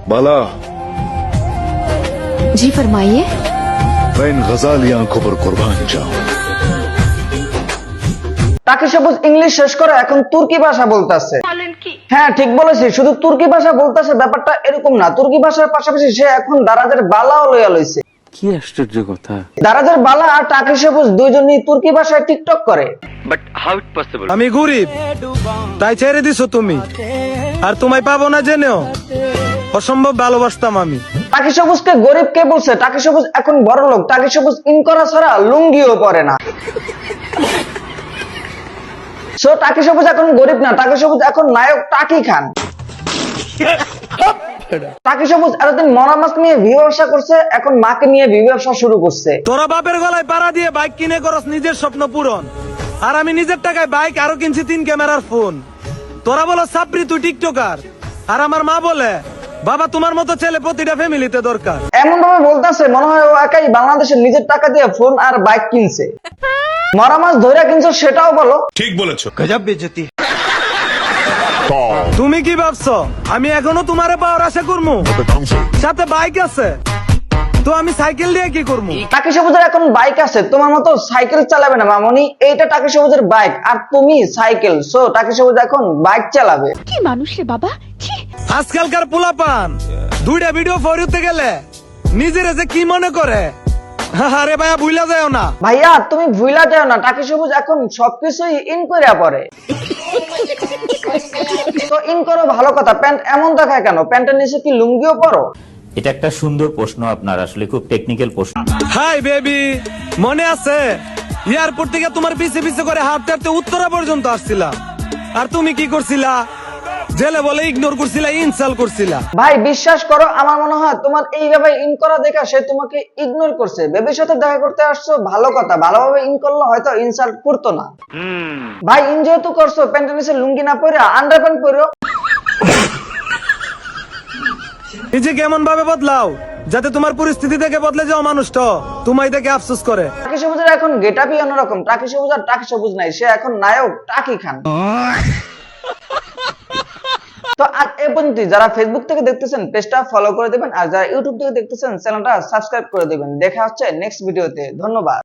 बाला जी फरमाइए मैं इन गजाली आंखों पर कुर्बान जाऊं তাকে সবুজ ইংলিশ শেষ করে এখন তুর্কি ভাষা বলতেছে হ্যাঁ ঠিক বলেছি শুধু তুর্কি ভাষা বলতেছে ব্যাপারটা এরকম না তুর্কি ভাষার পাশাপাশি সে এখন দারাজের বালাও লইয়া লইছে কি আশ্চর্য কথা দারাজের বালা আর টাকি সবুজ দুইজনই তুর্কি ভাষায় টিকটক করে আমি গরিব তাই ছেড়ে দিছো তুমি আর তোমায় পাবো না জেনেও অসম্ভব ভালোবাসতাম আমি। টাকি সবুজকে গরিব কে বলছে? টাকি সবুজ এখন বড় লোক টাকি সবুজ ইন করা ছাড়া লুঙ্গিও পরে না। সো টাকি সবুজ এখন গরিব না টাকি সবুজ এখন নায়ক টাকি খান। টাকি সবুজ এতদিন মরা মাছ নিয়ে ভিউ ব্যবসা করছে এখন মাকে নিয়ে ভিউ ব্যবসা শুরু করছে। তোরা বাপের গলায় পাড়া দিয়ে বাইক কিনে করস নিজের স্বপ্ন পূরণ। আর আমি নিজের টাকায় বাইক আরও কিনছি তিন ক্যামেরার ফোন তোরা বলো সাপ্রি তুই টিকটকার আর আমার মা বলে বাবা তোমার মতো ছেলে প্রতিটা ফ্যামিলিতে দরকার। এমন ভাবে বলতেছে মনে হয় ও একাই বাংলাদেশের নিজের টাকা দিয়ে ফোন আর বাইক কিনছে। মরা মাছ ধরে কিনছো সেটাও বলো। ঠিক বলেছ। গজব বেজতি। তুমি কি ভাবছ? আমি এখনও তোমারে পাওয়ার আশা করব সাথে বাইক আছে। তো আমি সাইকেল দিয়ে কি করব টাকি সবুজের এখন বাইক আছে তোমার মতো সাইকেল চালাবে না মামনি এইটা টাকি সবুজের বাইক আর তুমি সাইকেল সো টাকি সবুজ এখন বাইক চালাবে। কি মানুষ রে বাবা? ছি আজকালকার পোলাপান দুইটা ভিডিও ফরিতে গেলে নিজের যে কি মনে করে? আরে ভাইয়া ভুলা যায় না। ভাইয়া তুমি ভুলা যাও না টাকি সবুজ এখন সবকিছুই ইন করে পরে তো ইন করো ভালো কথা প্যান্ট এমন দেখায় কেন? প্যান্টের নিচে কি লুঙ্গিও পরো? এটা একটা সুন্দর প্রশ্ন আপনার আসলে খুব টেকনিক্যাল প্রশ্ন। হাই বেবি মনে আছে? এয়ারপোর্ট থেকে তোমার পিছে পিছে করে হাঁটতে হাঁটতে উত্তরা পর্যন্ত আসছিলাম। আর তুমি কি করছিলা? জেলে বলে ইগনোর করছিলা ইনসাল করছিলা। ভাই বিশ্বাস করো আমার মনে হয় তোমার এইভাবে ইন করা দেখা সে তোমাকে ইগনোর করছে। বেবির সাথে দেখা করতে আসছো ভালো কথা। ভালোভাবে ইন করলে হয়তো ইনসাল্ট করতো না। ভাই ইন যেহেতু করছ প্যান্টের নিচে লুঙ্গি না পরে আন্ডার প্যান্ট পরো নিজে কেমন ভাবে বদলাও যাতে তোমার পরিস্থিতি থেকে বদলে যাও মানুষটা তোমায় দেখে আফসোস করে। টাকি সবুজের এখন গেটাপই অন্যরকম। টাকি সবুজ আর টাকি সবুজ নাই। সে এখন নায়ক টাকি খান। তো আর এ পর্যন্ত যারা ফেসবুক থেকে দেখতেছেন পেজটা ফলো করে দেবেন, আর যারা ইউটিউব থেকে দেখতেছেন চ্যানেলটা সাবস্ক্রাইব করে দেবেন। দেখা হচ্ছে নেক্সট ভিডিওতে ধন্যবাদ।